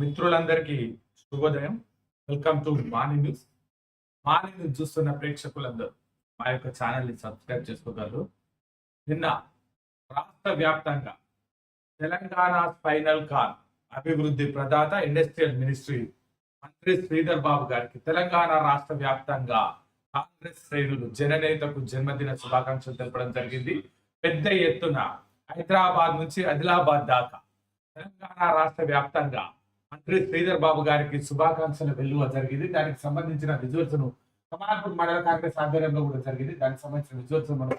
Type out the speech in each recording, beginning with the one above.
మిత్రులందరికీ శుభోదయం. Welcome to morning news morning news చూస్తున్న ప్రేక్షకులందరూ మా యొక్క ఛానల్ని సబ్స్క్రైబ్ చేసుకోగలరు. నిన్న రాష్ట్ర వ్యాప్తంగా తెలంగాణ స్పైనల్ కార్ అభివృద్ధి ప్రదాత ఇండస్ట్రియల్ మినిస్ట్రీ మంత్రి శ్రీధర్ బాబు గారికి తెలంగాణ రాష్ట్ర వ్యాప్తంగా కాంగ్రెస్ శ్రేణులు జననేతకు జన్మదిన శుభాకాంక్షలు తెలపడం జరిగింది. పెద్ద ఎత్తున హైదరాబాద్ నుంచి ఆదిలాబాద్ దాకా తెలంగాణ రాష్ట్ర వ్యాప్తంగా మంత్రి శ్రీధర్ బాబు గారికి శుభాకాంక్షలు వెల్లువ జరిగింది. దానికి సంబంధించిన విజువల్స్ను కమలాపూర్ మండల కాంగ్రెస్ ఆధ్వర్యంలో కూడా జరిగింది. దానికి సంబంధించిన విజువల్స్ మనం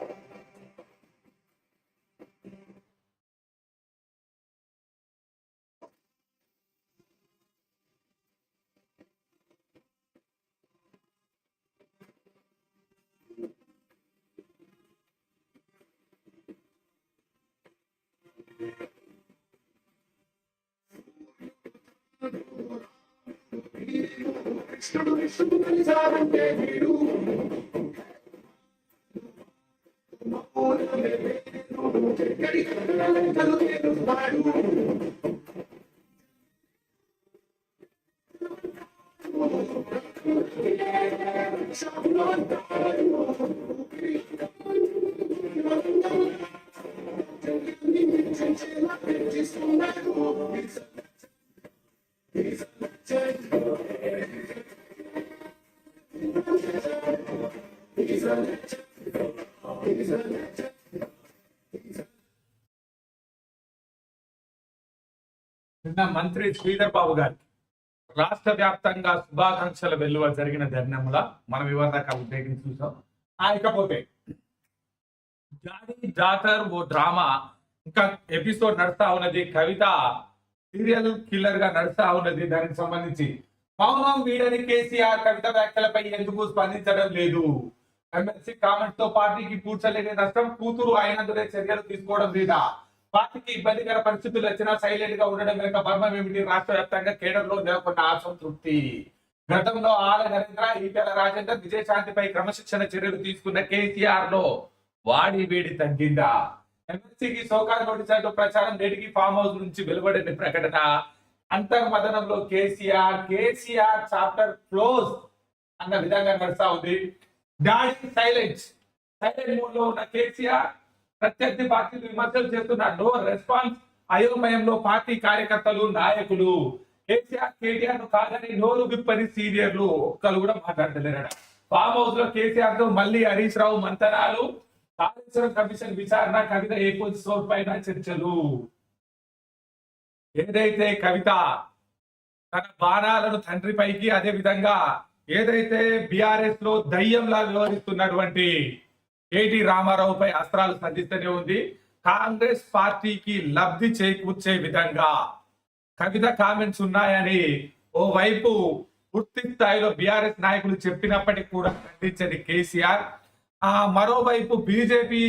Gracias. నిన్న మంత్రి శ్రీధర్ బాబు గారికి రాష్ట్ర వ్యాప్తంగా శుభాకాంక్షల వెలువ జరిగిన ధర్నముల మనం ఇవరిదాకా ఉద్యోగం చూసాం. ఆ ఇకపోతే జానీ జాతర్ ఓ డ్రామా. ఇంకా ఎపిసోడ్ నడుస్తా ఉన్నది కవిత సీరియల్ కిల్లర్గా నడుస్తా ఉన్నది దానికి సంబంధించి మౌనం వీడని కేసీఆర్ కవిత వ్యాఖ్యలపై ఎందుకు స్పందించడం లేదు? ఎమ్మెల్సీ కామెంట్తో పార్టీకి కూర్చోలేని నష్టం కూతురు అయినందునే చర్యలు తీసుకోవడం లేదా? పార్టీకి ఇబ్బందికర పరిస్థితులు వచ్చినా సైలెంట్గా ఉండడం వెనుక మర్మం ఏమిటి? రాష్ట్ర వ్యాప్తంగా కేడర్లో నెలకొన్న అసంతృప్తి. గతంలో ఆల నరేంద్ర ఈటెల రాజేందర్ విజయశాంతిపై క్రమశిక్షణ చర్యలు తీసుకున్న కేసీఆర్లో వాడి వేడి తగ్గిందా? ఎమ్మెల్సీకి సోకార్ నోటీస్ ప్రచారం నేటికి ఫామ్ హౌస్ నుంచి వెలువడిన ప్రకటన. అంతర్మదనంలో కేసీఆర్ కేసీఆర్ చాప్టర్ క్లోజ్ అన్న విధంగా నడుస్తా ఉంది. Daddy silent. సైలెంట్ మూడ్లో ఉన్న కేసీఆర్ ప్రత్యర్థి పార్టీలు విమర్శలు చేస్తున్న నో రెస్పాన్స్. అయోమయంలో పార్టీ కార్యకర్తలు నాయకులు. కేసీఆర్ కేటీఆర్ను కాదని నోరు విప్పని సీనియర్లు ఒక్కరు కూడా మాట్లాడలేరట. ఫామ్ హౌస్లో కేసీఆర్తో మళ్ళీ హరీష్ రావు మంతనాలు. కాళేశ్వరం కమిషన్ విచారణ కవిత ఏ సోట్ పైన చర్చలు. ఏదైతే కవిత తన బాణాలను తండ్రి పైకి అదే విధంగా ఏదైతే బిఆర్ఎస్లో దయ్యంలా వ్యవహరిస్తున్నటువంటి కేటి రామారావుపై అస్త్రాలు సంధిస్తూనే ఉంది. కాంగ్రెస్ పార్టీకి లబ్ధి చేకూర్చే విధంగా కవిత కామెంట్స్ ఉన్నాయని ఓ వైపు పూర్తి స్థాయిలో బిఆర్ఎస్ నాయకులు చెప్పినప్పటికీ కూడా ఖండించని కేసీఆర్. ఆ మరోవైపు బీజేపీ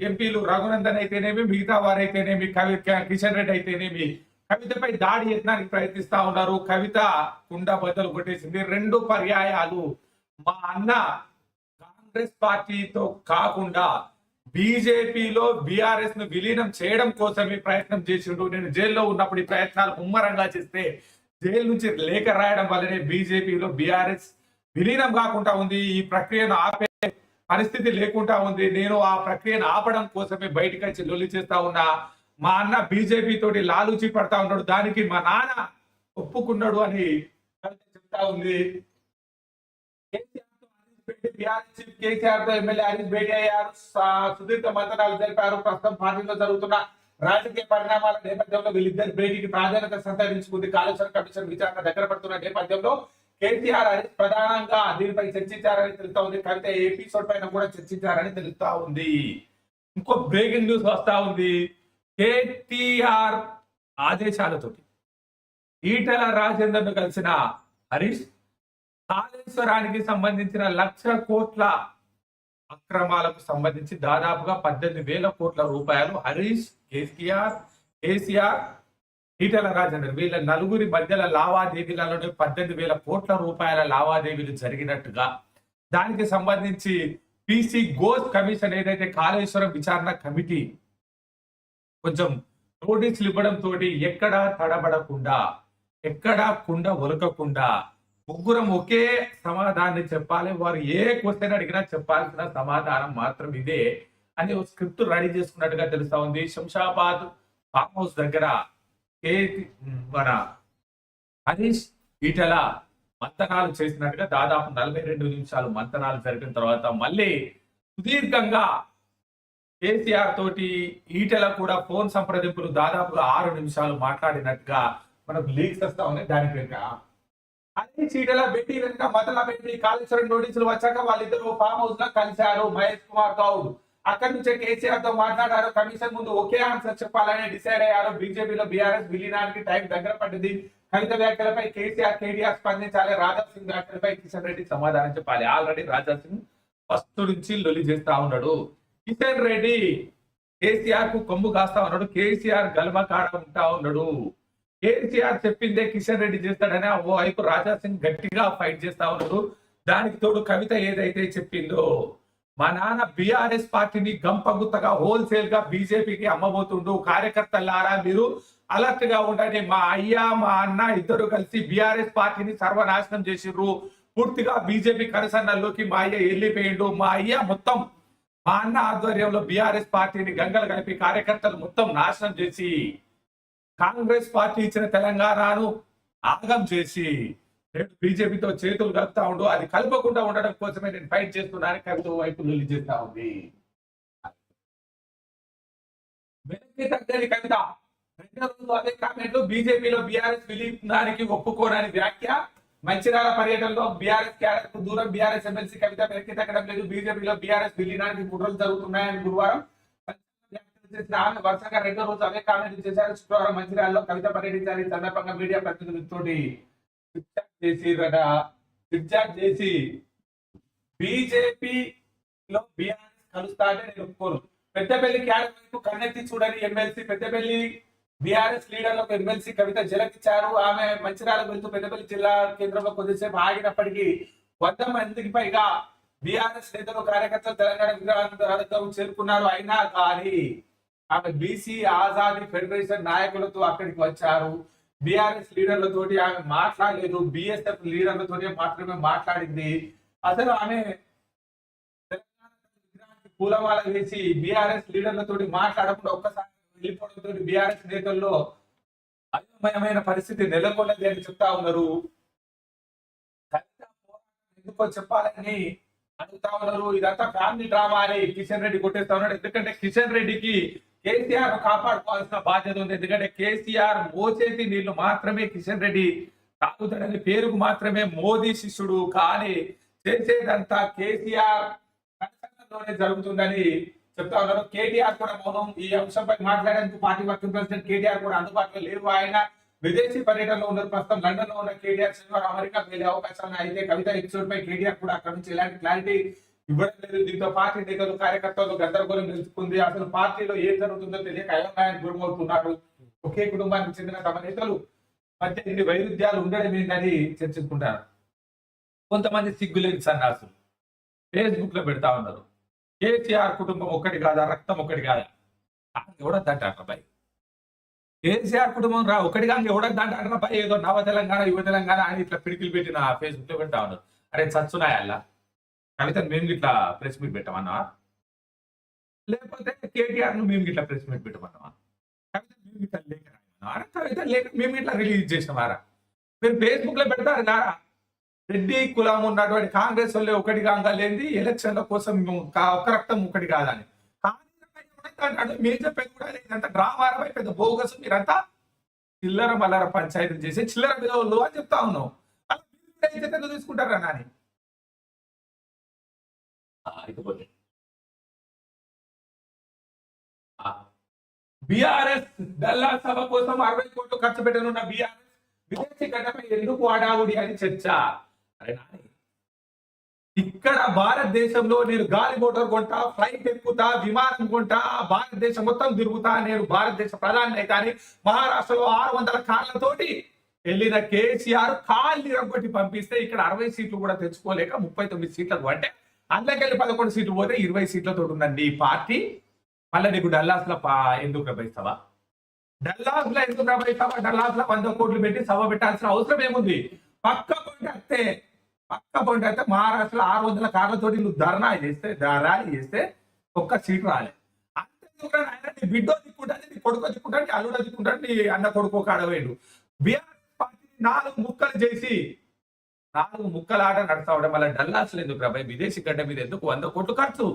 ఎంపీలు రఘునందన్ అయితేనేమి మిగతా వారైతేనేమి కవి కిషన్ రెడ్డి అయితేనేమి కవితపై దాడి చేయడానికి ప్రయత్నిస్తా ఉన్నారు. కవిత కుండా బద్దలు కొట్టేసింది. రెండు పర్యాయాలు. మా అన్న కాంగ్రెస్ పార్టీతో కాకుండా బీజేపీలో బీఆర్ఎస్ను విలీనం చేయడం కోసమే ప్రయత్నం చేసిండు. నేను జైల్లో ఉన్నప్పుడు ఈ ప్రయత్నాలు ముమ్మరంగా చేస్తే జైలు నుంచి లేఖ రాయడం వల్లనే బీజేపీలో బీఆర్ఎస్ విలీనం కాకుండా ఉంది. ఈ ప్రక్రియను ఆపే పరిస్థితి లేకుండా ఉంది. నేను ఆ ప్రక్రియను ఆపడం కోసమే బయటకు వచ్చి లొల్లి చేస్తా ఉన్నా. మా అన్న బీజేపీ తోటి లాలూచి పడతా ఉన్నాడు. దానికి మా నాన్న ఒప్పుకున్నాడు అని చెప్తా ఉంది. కేసీఆర్తో ఎమ్మెల్యే హరీష్ భేటీ అయ్యారు. సుదీర్ఘ మంతనాలు జరిపారు. ప్రస్తుతం పార్టీలో జరుగుతున్న రాజకీయ పరిణామాల నేపథ్యంలో వీళ్ళిద్దరు భేటీకి ప్రాధాన్యత సంతరించుకుంది. కాళేశ్వరం కమిషన్ విచారణ దగ్గర పడుతున్న నేపథ్యంలో కేసీఆర్ హరీష్ ప్రధానంగా దీనిపై చర్చించారని తెలుస్తా ఉంది. కవిత ఎపిసోడ్ పైన కూడా చర్చించారని తెలుస్తా ఉంది. ఇంకో బ్రేకింగ్ న్యూస్ వస్తా ఉంది. కేటీఆర్ ఆదేశాలతోటి ఈటల రాజేందర్ను కలిసిన హరీష్ కాళేశ్వరానికి సంబంధించిన లక్ష కోట్ల అక్రమాలకు సంబంధించి దాదాపుగా పద్దెనిమిది వేల కోట్ల రూపాయలు హరీష్ కేసీఆర్ కేసీఆర్ ఈటల రాజేందర్. వీళ్ళ నలుగురి మధ్యల లావాదేవీలలోనే పద్దెనిమిది వేల కోట్ల రూపాయల లావాదేవీలు జరిగినట్టుగా దానికి సంబంధించి పిసి గోస్ కమిషన్ ఏదైతే కాళేశ్వరం విచారణ కమిటీ కొంచెం నోటీసులు ఇవ్వడం తోటి ఎక్కడా తడబడకుండా ఎక్కడా కుండ ఒలకకుండా ముగ్గురం ఒకే సమాధానాన్ని చెప్పాలి. వారు ఏ క్వశ్చన్ అడిగినా చెప్పాల్సిన సమాధానం మాత్రం ఇదే అని ఒక స్క్రిప్ట్ రెడీ చేసుకున్నట్టుగా తెలుస్తా ఉంది. శంషాబాద్ ఫామ్ హౌస్ దగ్గర కే మన హరీష్ ఈటల మంతనాలు చేసినట్టుగా దాదాపు నలభై రెండు నిమిషాలు మంతనాలు జరిగిన తర్వాత మళ్ళీ సుదీర్ఘంగా కేసీఆర్ తోటి ఈటెల కూడా ఫోన్ సంప్రదింపులు దాదాపుగా ఆరు నిమిషాలు మాట్లాడినట్టుగా మనకు లీక్స్ వస్తా ఉన్నాయి దాని వెనుక. అదే చీటల పెట్టి వెనుక మతల పెట్టి కాళేశ్వరం నోటీసులు వచ్చాక వాళ్ళిద్దరు ఫామ్ హౌస్లో కలిశారు మహేష్ కుమార్ గౌడ్. అక్కడి నుంచే కేసీఆర్తో మాట్లాడారు. కమిషన్ ముందు ఒకే ఆన్సర్ చెప్పాలని డిసైడ్ అయ్యారు. బీజేపీలో బీఆర్ఎస్ విలీనానికి టైం దగ్గర పడ్డది కవిత వ్యాఖ్యలపై కేసీఆర్ కేటీఆర్ స్పందించాలి. రాజా సింగ్ వ్యాఖ్యలపై కిషన్ రెడ్డి సమాధానం చెప్పాలి. ఆల్రెడీ రాజా సింగ్ ఫస్ట్ నుంచి లొలి చేస్తా ఉన్నాడు. కిషన్ రెడ్డి కేసీఆర్కు కొమ్ము కాస్తా ఉన్నాడు. కేసీఆర్ గల్మ కాడ ఉంటా ఉన్నాడు. కేసీఆర్ చెప్పిందే కిషన్ రెడ్డి చేస్తాడని ఓ వైపు రాజా సింగ్ గట్టిగా ఫైట్ చేస్తా ఉన్నాడు. దానికి తోడు కవిత ఏదైతే చెప్పిందో మా నాన్న బీఆర్ఎస్ పార్టీని గంపగుత్తగా హోల్సేల్గా బీజేపీకి అమ్మబోతుండు. కార్యకర్తలారా మీరు. అలర్ట్గా ఉండండి మా అయ్య మా అన్న ఇద్దరు కలిసి బీఆర్ఎస్ పార్టీని సర్వనాశనం చేసిర్రు. పూర్తిగా బీజేపీ కరసన్నల్లోకి మా అయ్య వెళ్ళిపోయిండు మా అయ్య మొత్తం మా అన్న ఆధ్వర్యంలో బీఆర్ఎస్ పార్టీని గంగలు కలిపి కార్యకర్తలు మొత్తం నాశనం చేసి కాంగ్రెస్ పార్టీ ఇచ్చిన తెలంగాణను ఆగం చేసి నేను బీజేపీతో చేతులు కలుపుతా ఉండు అది కలపకుండా ఉండడం కోసమే నేను ఫైట్ చేస్తున్నాను కవిత వైపు నిలిచేస్తా చేస్తా ఉంది. వెనక్కి తగ్గని కవిత. రెండో రోజు అదే కామెంట్లు బీజేపీలో బీఆర్ఎస్ విలీనానికి ఒప్పుకోనని వ్యాఖ్య. మంచిర్యాల పర్యటనలో బీఆర్ఎస్ క్యాడర్కు దూరం బీఆర్ఎస్ ఎమ్మెల్సీ కవిత వెనక్కి తగ్గడం లేదు. బీజేపీలో బీఆర్ఎస్ విలీనానికి కుట్రలు జరుగుతున్నాయని గురువారం చేసిన ఆమె వరుసగా రెండో రోజు అవే కామెంట్లు చేశారు. శుక్రవారం మంచిర్యాలలో కవిత పర్యటించారు. ఈ సందర్భంగా మీడియా ప్రతినిధులతో చేసిరట. చేసి బీజేపీలో బీఆర్ఎస్ కలుస్తా అంటే నేను ఒప్పుకోను. పెద్దపల్లి క్యాడర్ వైపు కన్నెత్తి చూడని ఎమ్మెల్సీ పెద్దపల్లి బీఆర్ఎస్ లీడర్లకు ఎమ్మెల్సీ కవిత జలకిచ్చారు ఆమె మంచిర్యాల వెళ్తూ పెద్దపల్లి జిల్లా కేంద్రంలో కొద్దిసేపు ఆగినప్పటికీ వంద మందికి పైగా బీఆర్ఎస్ నేతలు కార్యకర్తలు తెలంగాణ విగ్రహాలకు చేరుకున్నారు. అయినా కానీ ఆమె బీసీ ఆజాదీ ఫెడరేషన్ నాయకులతో అక్కడికి వచ్చారు. బీఆర్ఎస్ లీడర్లతోటి ఆమె మాట్లాడలేదు. బిఎస్ఎఫ్ లీడర్లతోటి మాత్రమే మాట్లాడింది. అసలు ఆమె తెలంగాణ పూలమాల వేసి బీఆర్ఎస్ లీడర్లతోటి మాట్లాడకుండా ఒక్కసారి వెళ్ళిపోవడంతో బీఆర్ఎస్ నేతల్లో అయోమయమైన పరిస్థితి నెలకొన్నది అని చెప్తా ఉన్నారు. ఎందుకో చెప్పాలని అడుగుతా ఉన్నారు. ఇదంతా ఫ్యామిలీ డ్రామా అని కిషన్ రెడ్డి కొట్టేస్తా ఉన్నాడు. ఎందుకంటే కిషన్ రెడ్డికి కేసీఆర్ను కాపాడుకోవాల్సిన బాధ్యత ఉంది. ఎందుకంటే కేసీఆర్ మోచేతి నీళ్ళు మాత్రమే కిషన్ రెడ్డి తాగుతాడని పేరుకు మాత్రమే మోదీ శిష్యుడు. కానీ చేసేదంతా కేసీఆర్ కనసంలోనే జరుగుతుందని చెప్తా ఉన్నారు కేటీఆర్ కూడా మౌనం ఈ అంశంపై మాట్లాడేందుకు పార్టీ వర్కింగ్ ప్రెసిడెంట్ కేటీఆర్ కూడా అందుబాటులో లేరు. ఆయన విదేశీ పర్యటనలో ఉన్నారు. ప్రస్తుతం లండన్లో ఉన్న కేటీఆర్ శనివారం అమెరికా వెళ్ళే అవకాశం అయితే కవిత ఎపిసోడ్ పై కేటీఆర్ కూడా అక్కడ నుంచి ఎలాంటి క్లారిటీ ఇవ్వడం లేదు. దీంతో పార్టీ నేతలు కార్యకర్తలు గందరగోళం నిలుచుకుంది అసలు పార్టీలో ఏం జరుగుతుందో తెలియక అయోమయానికి గురమవుతున్నారు. ఒకే కుటుంబానికి చెందిన తమ నేతలు మధ్య ఇన్ని వైరుధ్యాలు ఉండడం ఏంటని చర్చించుకుంటారు. కొంతమంది సిగ్గులేని సన్నాసులు. ఫేస్బుక్లో పెడతా ఉన్నారు. కేసీఆర్ కుటుంబం ఒక్కటి కాదా? రక్తం ఒక్కటి కాదా? ఎవడద్దంట అబ్బాయి? కేసీఆర్ కుటుంబం రా ఒకటి కానీ ఎవడద్దంట అబ్బాయి? ఏదో నవ తెలంగాణ యువ తెలంగాణ అని ఇట్లా పిడికిలు పెట్టిన ఫేస్బుక్లో పెడతా ఉన్నారు. అరే చచ్చునాయల్లా కవిత మేము ఇట్లా ప్రెస్ మీట్ పెట్టమన్నా లేకపోతే కేటీఆర్ను మేము ఇట్లా ప్రెస్ మీట్ పెట్టమన్నావా? కవిత మేము ఇట్లా లేఖ రాయమన్నా అరే కవిత లేఖ మేము ఇట్లా రిలీజ్ చేసినవారా? మీరు ఫేస్బుక్లో పెడతారు కారా రెడ్డి కులం ఉన్నటువంటి కాంగ్రెస్ వాళ్ళు ఒకటి కాగా లేని ఎలక్షన్ల కోసం మేము కా- ఒక్క రక్తం ఒకటి కాదని. అంటే మీరు చెప్పేది కూడా లేదంటే డ్రామాలపై పెద్ద బోగస్ మీరంతా చిల్లర మల్లర పంచాయతీ చేసి చిల్లర విలువలు అని చెప్తా ఉన్నాం. అలా తీసుకుంటారా నాని? బీఆర్ఎస్ డల్లా సభ కోసం అరవై కోట్లు ఖర్చు పెట్టనున్న బీఆర్ఎస్ విదేశీ గడ్డపై ఎందుకు అడావుడి అని చర్చ? ఇక్కడ భారతదేశంలో నేను గాలి మోటార్ కొంటా ఫ్లైట్ ఎక్కుతా విమానం కొంటా భారతదేశం మొత్తం తిరుగుతా నేను భారతదేశ ప్రధాని అయితే అని మహారాష్ట్రలో ఆరు వందల కార్లతోటి వెళ్ళిన కేసీఆర్ కాళ్ళు రగ్గొట్టి పంపిస్తే ఇక్కడ అరవై సీట్లు కూడా తెచ్చుకోలేక ముప్పై తొమ్మిది సీట్లకు అంటే అందులోకెళ్ళి పదకొండు సీట్లు పోతే ఇరవై సీట్లతో ఉందండి ఈ పార్టీ మళ్ళీ నీకు డల్లాస్లో ఎందుకు ప్రవహిస్తావా డల్లాస్లో ఎందుకు రాబోయే డల్లాస్లో డల్లాస్లో వంద కోట్లు పెట్టి సభ పెట్టాల్సిన అవసరం ఏముంది? పక్క కొంటే పక్క పాయింట్ అయితే మహారాష్ట్రలో ఆరు వందల కార్లతోటి నువ్వు ధర్నా చేస్తే ర్యాలీ చేస్తే ఒక్క సీట్ రాలే. అంతే ఆయన నీ బిడ్డో దిక్కుంటాడు నీ కొడుకు దిక్కుంటాడు నీ అల్లుడో దిక్కుంటాడు నీ అన్న కొడుకు కాడవేడు బీఆర్ఎస్ పార్టీ నాలుగు ముక్కలు చేసి నాలుగు ముక్కల ఆట నడతావడం వల్ల డల్లాస్ ఎందుకు రాబాయ్ విదేశీ గడ్డ మీద ఎందుకు వంద కోట్లు ఖర్చు?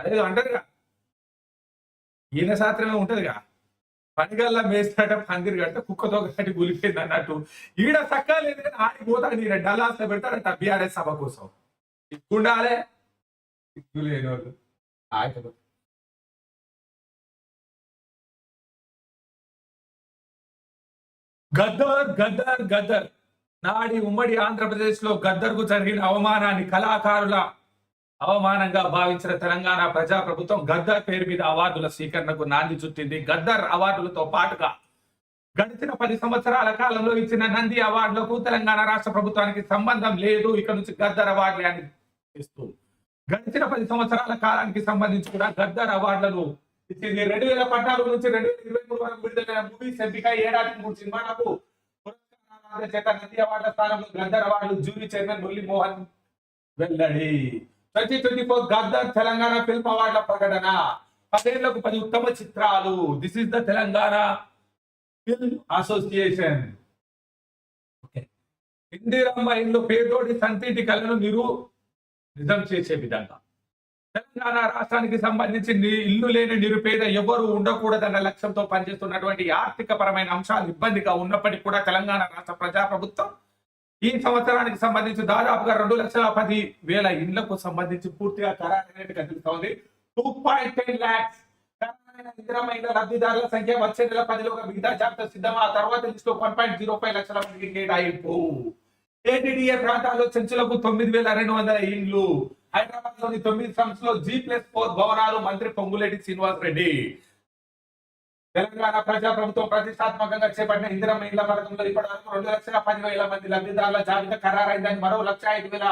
అదే అంటారుగా ఈయన శాస్త్రమే ఉంటుందిగా. పనిగల్లా మేస్తాట పందిరి కడితే కుక్కతో కట్టి గులిపోయింది అన్నట్టు. ఈడ సక్క లేదు కానీ ఆడికి పోతాడు ఈయన డల్లాస్లో పెడతాడట బీఆర్ఎస్ సభ కోసం. ఇక్కుండాలే ఇక్కు లేని వాళ్ళు. ఆగిపోతారు గద్దర్ గద్దర్ గద్దర్. నాడి ఉమ్మడి ఆంధ్రప్రదేశ్లో గద్దర్ జరిగిన అవమానాన్ని కళాకారుల అవమానంగా భావించిన తెలంగాణ ప్రజా ప్రభుత్వం గద్దర్ పేరు మీద అవార్డుల స్వీకరణకు నాంది చుట్టింది. గద్దర్ అవార్డులతో పాటుగా గడిచిన పది సంవత్సరాల కాలంలో ఇచ్చిన నంది అవార్డులకు తెలంగాణ రాష్ట్ర ప్రభుత్వానికి సంబంధం లేదు. ఇక నుంచి గద్దర్ అవార్డులే అని ఇస్తూ గడిచిన పది సంవత్సరాల కాలానికి సంబంధించి కూడా గద్దర్ అవార్డులను ఇచ్చింది. రెండు వేల పద్నాలుగు నుంచి రెండు వేల ఇరవై మూడు వరకు విడుదలైన మూవీస్ ఎంపిక ఏడాది మూడు సినిమాలకు పురస్కారాల చేత నంది అవార్డుల స్థానంలో గద్దర్ అవార్డులు జూరీ చైర్మన్ మురళీ మోహన్ వెల్లడి. Twenty twenty four Gaddar Telangana film అవార్డుల ప్రకటన. పదేళ్ళకు పది ఉత్తమ చిత్రాలు. This is the Telangana film association Indiramma ఇల్లు పేదోడి సంతింటి కళను నిరు నిజం చేసే విధంగా. తెలంగాణ రాష్ట్రానికి సంబంధించి ఇల్లు లేని నిరుపేద ఎవరు ఉండకూడదన్న లక్ష్యంతో పనిచేస్తున్నటువంటి ఆర్థిక పరమైన అంశాలు ఇబ్బందిగా ఉన్నప్పటికీ కూడా తెలంగాణ రాష్ట్ర ప్రజా ప్రభుత్వం ఈ సంవత్సరానికి సంబంధించి దాదాపుగా రెండు లక్షల పది వేల ఇండ్లకు సంబంధించి పూర్తిగా ఖరారైనట్టుగా తెలుస్తోంది టూ పాయింట్ టెన్ ల్యాక్స్ ఇందిరమైన లబ్ధిదారుల సంఖ్య వచ్చే నెల పదిలోగా మిగతా జాబితా సిద్ధం ఆ తర్వాత లిస్టులో వన్ పాయింట్ జీరో ఫైవ్ లక్షల మందికి కేటాయింపు. ఏటీడీఏ ప్రాంతాల్లో చెంచులకు తొమ్మిది వేల రెండు వందల ఇండ్లు. హైదరాబాద్లోని తొమ్మిది సంస్థలో జీ ప్లస్ ఫోర్ భవనాలు మంత్రి పొంగులేటి శ్రీనివాస్ రెడ్డి తెలంగాణ ప్రజా ప్రభుత్వం ప్రతిష్టాత్మకంగా చేపట్టిన ఇందిరమ్మ ఇళ్ళ పథకంలో ఇప్పటి వరకు రెండు లక్షల పది వేల మంది లబ్ధిదారుల జాబితా ఖరారైందని మరో లక్ష ఐదు వేల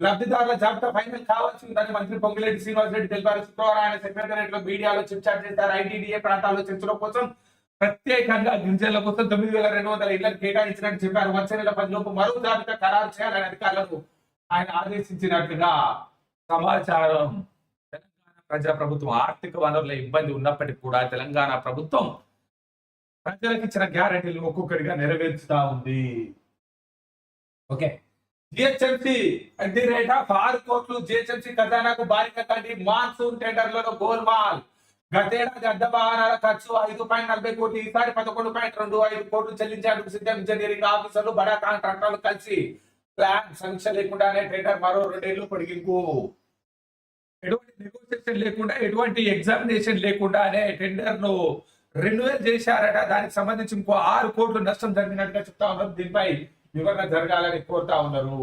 లబ్ధిదారుల జాబితా ఫైనల్ కావాల్సి ఉందని మంత్రి పొంగిరెడ్డి శ్రీనివాసరెడ్డి తెలిపారు. శుక్రవారం ఆయన సెక్రటరియట్లో మీడియాలో చర్చ చేశారు. ఐటీడీఏ ప్రాంతాల్లో చర్చల కోసం ప్రత్యేకంగా గింజల కోసం తొమ్మిది వేల రెండు వందల ఇళ్ళను కేటాయించినట్టు చెప్పారు. వచ్చే నెల పదిలోపు మరో జాబితా ఖరారు చేయాలని అధికారులను ఆయన ఆదేశించినట్లుగా సమాచారం. ప్రజా ప్రభుత్వం ఆర్థిక వనరుల ఇబ్బంది ఉన్నప్పటికీ కూడా తెలంగాణ ప్రభుత్వం ప్రజలకు ఇచ్చిన గ్యారంటీలు ఒక్కొక్కటిగా నెరవేర్చుతా ఉంది. Okay. GHMC at the rate? Of ఆరు కోట్లు. జిహెచ్ఎంసీ ఖజానాకు భారీగా కంటి మాన్సూన్ టెండర్లలో గోల్మాల్. గతేడాది అడ్డ వాహనాల ఖర్చు ఐదు పాయింట్ నలభై కోట్లు. ఈసారి పదకొండు పాయింట్ రెండు ఐదు కోట్లు చెల్లించేందుకు సిద్ధం ఇంజనీరింగ్ ఆఫీసర్లు. బడా కాంట్రాక్టర్లు కలిసి ప్లాన్ సమీక్ష లేకుండానే టెండర్ మరో రెండేళ్ళు పొడిగింపు. ఎటువంటి నెగోసియేషన్ లేకుండా ఎటువంటి ఎగ్జామినేషన్ లేకుండానే టెండర్ను రెన్యువల్ చేశారట. దానికి సంబంధించి ఇంకో ఆరు కోట్లు నష్టం జరిగినట్టుగా చెప్తా ఉన్నారు. దీనిపై వివరణ జరగాలని కోరుతా ఉన్నారు.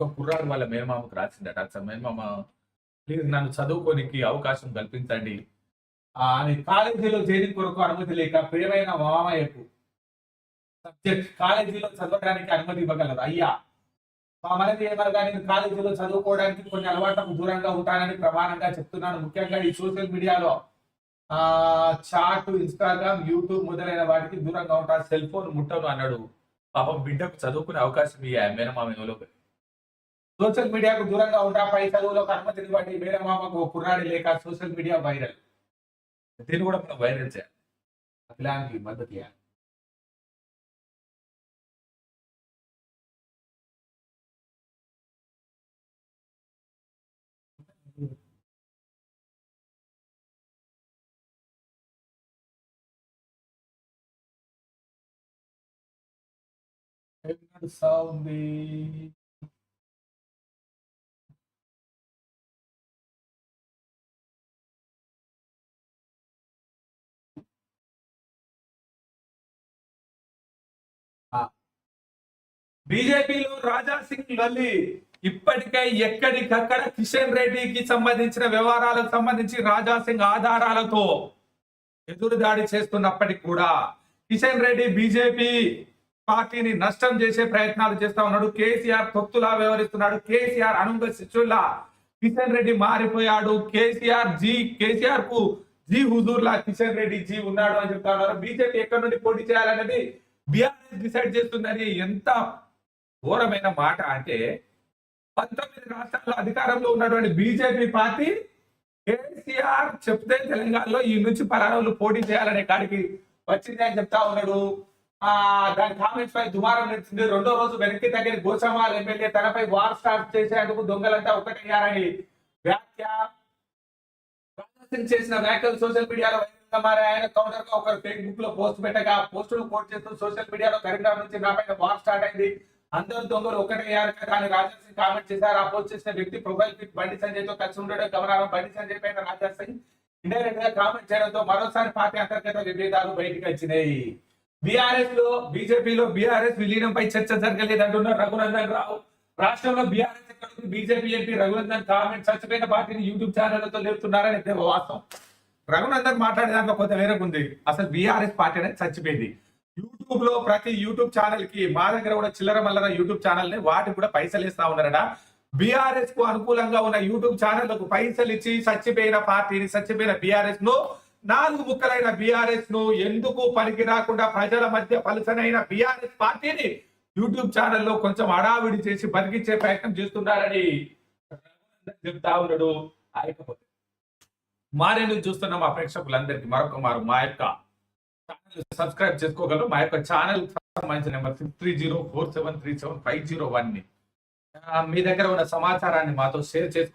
ఒక కుర్రాడు వాళ్ళ మేనమామకు రాసిందట. అసలు మేనమామ ప్లీజ్ నన్ను చదువుకోనికి అవకాశం కల్పించండి. అని కాలేజీలో చేరిన కొరకు అనుమతి లేక ప్రియమైన మామయ్యకు సబ్జెక్ట్ కాలేజీలో చదవడానికి అనుమతి ఇవ్వగలరు? అయ్యా మా మనది ఏమనగా నేను కాలేజీలో చదువుకోవడానికి కొన్ని అలవాట్లకు దూరంగా ఉంటానని ప్రమాణంగా చెప్తున్నాను. ముఖ్యంగా ఈ సోషల్ మీడియాలో ఆ చాట్ ఇన్స్టాగ్రామ్ యూట్యూబ్ మొదలైన వాటికి దూరంగా ఉంటాను సెల్ ఫోన్ ముట్టను అన్నాడు. పాపం బిడ్డకు చదువుకునే అవకాశం ఇయ్యా మేనమామ సోషల్ మీడియాకు దూరంగా ఉంటా. పై చదువులకు అనుమతిని ఇవ్వండి మేనమామకు ఓ కుర్రాడి లేక సోషల్ మీడియా వైరల్. దీన్ని కూడా మనం వైరల్ చేయాలి. అఖిలానికి మద్దతు ఇవ్వాలి. నడుస్తా ఉంది బీజేపీలో రాజా సింగ్ లల్లి ఇప్పటికే ఎక్కడికక్కడ కిషన్ రెడ్డికి సంబంధించిన వ్యవహారాలకు సంబంధించి రాజా సింగ్ ఆధారాలతో ఎదురుదాడి చేస్తున్నప్పటికీ కూడా కిషన్ రెడ్డి బీజేపీ పార్టీని నష్టం చేసే ప్రయత్నాలు చేస్తా ఉన్నాడు. కేసీఆర్ తొత్తులా వ్యవహరిస్తున్నాడు. కేసీఆర్ అనుంగ శిష్యుల్లా కిషన్ రెడ్డి మారిపోయాడు. కేసీఆర్ జీ కేసీఆర్కు జీ హుజూర్లా కిషన్ రెడ్డి జీ ఉన్నాడు అని చెప్తా ఉన్నారు. బీజేపీ ఎక్కడి నుండి పోటీ చేయాలనేది బీఆర్ఎస్ డిసైడ్ చేస్తుందని ఎంత ఘోరమైన మాట అంటే పంతొమ్మిది రాష్ట్రాల్లో అధికారంలో ఉన్నటువంటి బీజేపీ పార్టీ కేసీఆర్ చెప్తే తెలంగాణలో ఈ నుంచి పలానాలు పోటీ చేయాలనే కాడికి వచ్చింది అని చెప్తా ఉన్నాడు. ఆ దాని కామెంట్స్ పై దుమారం నడిచింది రెండో రోజు వెనక్కి తగ్గిన గోసమాల్ ఎమ్మెల్యే తనపై వార్ స్టార్ట్ చేసేందుకు దొంగలంతా ఒకటయ్యారని వ్యాఖ్య. చేసిన వ్యాఖ్యలు సోషల్ మీడియాలో మరి ఆయన కౌంటర్గా ఒకరు ఫేస్బుక్లో పోస్ట్ పెట్టగా పోస్టులు కోట్ చేస్తూ సోషల్ మీడియాలో కరీంనగర్ నుంచి నాపై వార్ స్టార్ట్ అయింది. అందరు దొంగలు ఒకటయ్యారు కదా అని సింగ్ కామెంట్ చేశారు. ఆ పోస్ట్ చేసిన వ్యక్తి ప్రొఫైల్ పిక్ బండి సంజయ్తో కలిసి ఉండడం గమనారం బండి సంజయ్ పైన రాజా సింగ్ ఇండైరెక్ట్గా కామెంట్ చేయడంతో మరోసారి పార్టీ అంతర్గత విభేదాలు బయటకు వచ్చినాయి. బీఆర్ఎస్లో బీజేపీలో బీఆర్ఎస్ విలీనంపై చర్చ జరగలేదు అంటున్నారు రఘునందన్ రావు. రాష్ట్రంలో బీఆర్ఎస్ ఎక్కడ బీజేపీ ఎంపీ రఘునందన్ కామెంట్ చచ్చిపోయిన పార్టీని యూట్యూబ్ ఛానళ్ళతో లేపుతున్నారని అయితే వాస్తవం. రఘునందన్ మాట్లాడే దాంట్లో కొంత వేరొక ఉంది. అసలు బీఆర్ఎస్ పార్టీ అనేది చచ్చిపోయింది. యూట్యూబ్లో ప్రతి యూట్యూబ్ ఛానల్కి మా దగ్గర కూడా చిల్లర మల్లర యూట్యూబ్ ఛానల్ని వాటికి కూడా పైసలు ఇస్తా ఉన్నారట. బీఆర్ఎస్కు అనుకూలంగా ఉన్న యూట్యూబ్ ఛానళ్ళకు పైసలు ఇచ్చి చచ్చిపోయిన పార్టీని చచ్చిపోయిన బీఆర్ఎస్ను నాలుగు ముక్కలైన బీఆర్ఎస్ను ఎందుకు పనికి రాకుండా ప్రజల మధ్య పలుసనైన బీఆర్ఎస్ పార్టీని యూట్యూబ్ ఛానల్లో కొంచెం అడావిడి చేసి బతికించే ప్రయత్నం చేస్తున్నారని చెప్తా ఉన్నాడు. అయిపోతే మారేను చూస్తున్న మా ప్రేక్షకులందరికీ. మరొక మారు మా యొక్క సబ్స్క్రైబ్ చేసుకోగలరు. మా యొక్క ఛానల్ సంబంధించిన number six three zero four seven three seven five zero వన్ని మీ దగ్గర ఉన్న సమాచారాన్ని మాతో షేర్ చేసుకో